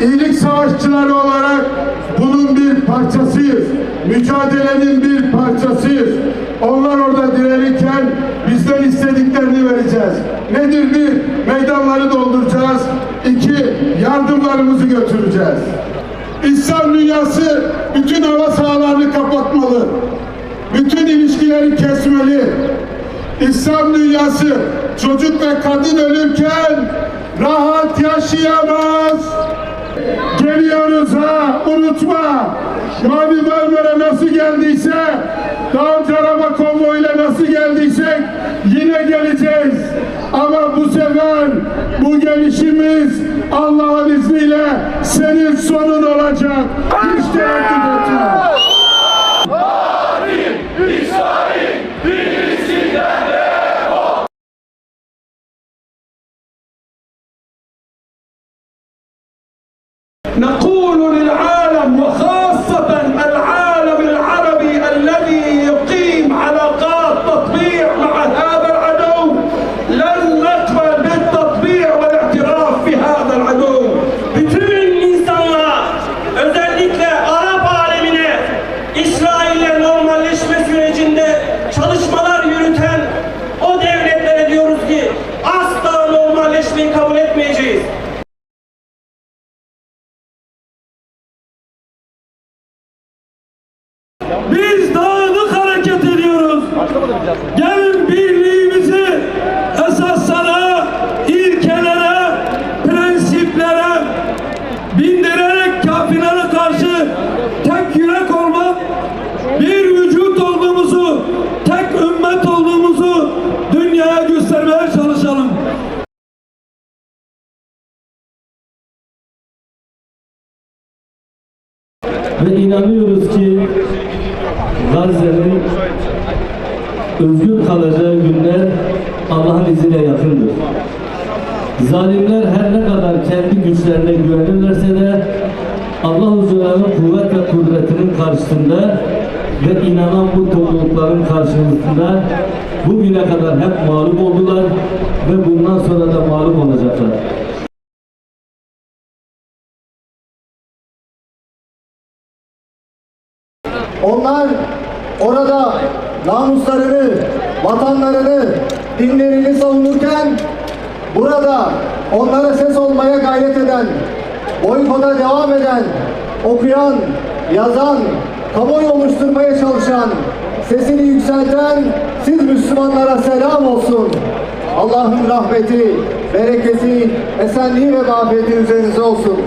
iyilik savaşçıları olarak bunun bir parçasıyız. Mücadelenin bir parçasıyız. Onlar orada direnirken bizden istediklerini vereceğiz. Nedir bir? Meydanları dolduracağız. İki, yardımlarımızı götüreceğiz. İslam dünyası bütün hava sahalarını kapatmalı. Bütün ilişkileri kesmeli. İslam dünyası çocuk ve kadın ölürken rahat yaşayamaz. Geliyoruz ha unutma. Mavi Marmara nasıl geldiyse önce araba konvoyuyla nasıl geldiysek yine geleceğiz. Ama bu sefer bu gelişimiz Allah'ın izniyle senin sonun olacak. نقول Biz dağınık hareket ediyoruz. Gelin birliğimizi esaslara, ilkelere, prensiplere bindirerek kafirlere karşı tek yürek olmak, bir vücut olduğumuzu, tek ümmet olduğumuzu dünyaya göstermeye çalışalım. Ve inanıyoruz ki Gazze'nin özgür kalacağı günler Allah'ın izniyle yakındır. Zalimler her ne kadar kendi güçlerine güvenirlerse de Allah huzurlarının kuvvet ve kudretinin karşısında ve inanan bu toplulukların karşısında bugüne kadar hep mağlup oldular ve bundan sonra da mağlup olacaklar. Onlar orada namuslarını, vatanlarını, dinlerini savunurken burada onlara ses olmaya gayret eden, boykota devam eden, okuyan, yazan, kamuoyu oluşturmaya çalışan, sesini yükselten siz Müslümanlara selam olsun. Allah'ın rahmeti, bereketi, esenliği ve mağfireti üzerinize olsun.